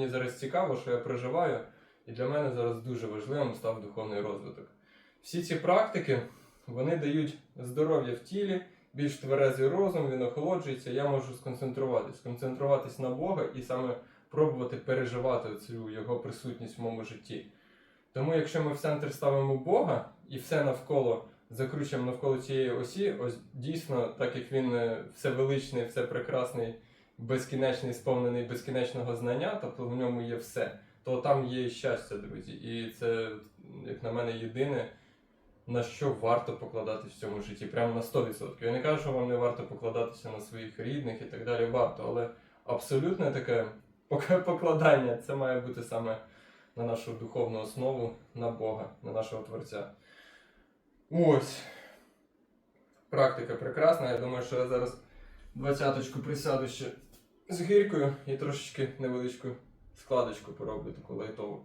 мені зараз цікаво, що я проживаю, і для мене зараз дуже важливим став духовний розвиток. Всі ці практики вони дають здоров'я в тілі, більш тверезий розум, він охолоджується. Я можу сконцентруватись, сконцентруватись на Бога і саме пробувати переживати цю його присутність в моєму житті. Тому, якщо ми в центр ставимо Бога і все навколо закручуємо навколо цієї осі, ось дійсно, так як він е, всевеличний, все прекрасний, безкінечний, сповнений безкінечного знання, тобто в ньому є все, то там є і щастя, друзі. І це, як на мене, єдине, на що варто покладатись в цьому житті, прямо на 100%. Я не кажу, що вам не варто покладатися на своїх рідних і так далі, варто, але абсолютне таке покладання це має бути саме на нашу духовну основу, на Бога, на нашого Творця. Ось. Практика прекрасна. Я думаю, що я зараз двадцяточку присяду ще з гіркою і трошечки невеличку складочку пороблю таку лайтову.